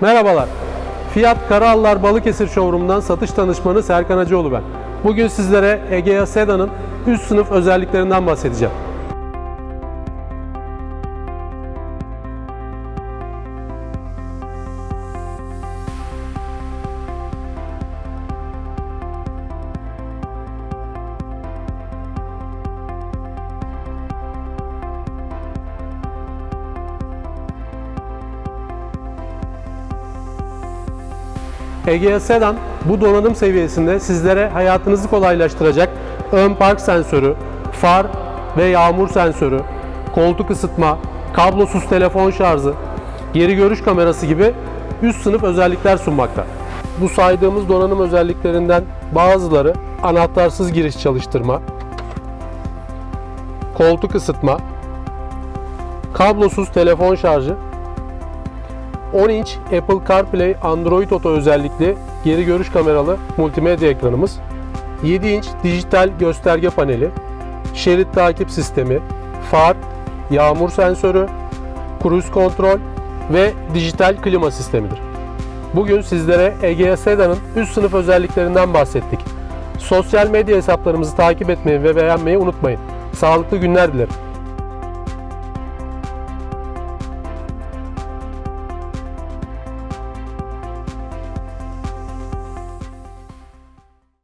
Merhabalar. Fiyat Karahallar Balıkesir Showroom'dan satış danışmanı Serkan Hacıoğlu ben. Bugün sizlere Egea Sedan'ın üst sınıf özelliklerinden bahsedeceğim. Egea Sedan bu donanım seviyesinde sizlere hayatınızı kolaylaştıracak ön park sensörü, far ve yağmur sensörü, koltuk ısıtma, kablosuz telefon şarjı, geri görüş kamerası gibi üst sınıf özellikler sunmakta. Bu saydığımız donanım özelliklerinden bazıları anahtarsız giriş çalıştırma, koltuk ısıtma, kablosuz telefon şarjı, 10 inç Apple CarPlay Android Auto özellikli geri görüş kameralı multimedya ekranımız, 7 inç dijital gösterge paneli, şerit takip sistemi, far, yağmur sensörü, cruise kontrol ve dijital klima sistemidir. Bugün sizlere Egea Sedan'ın üst sınıf özelliklerinden bahsettik. Sosyal medya hesaplarımızı takip etmeyi ve beğenmeyi unutmayın. Sağlıklı günler dilerim.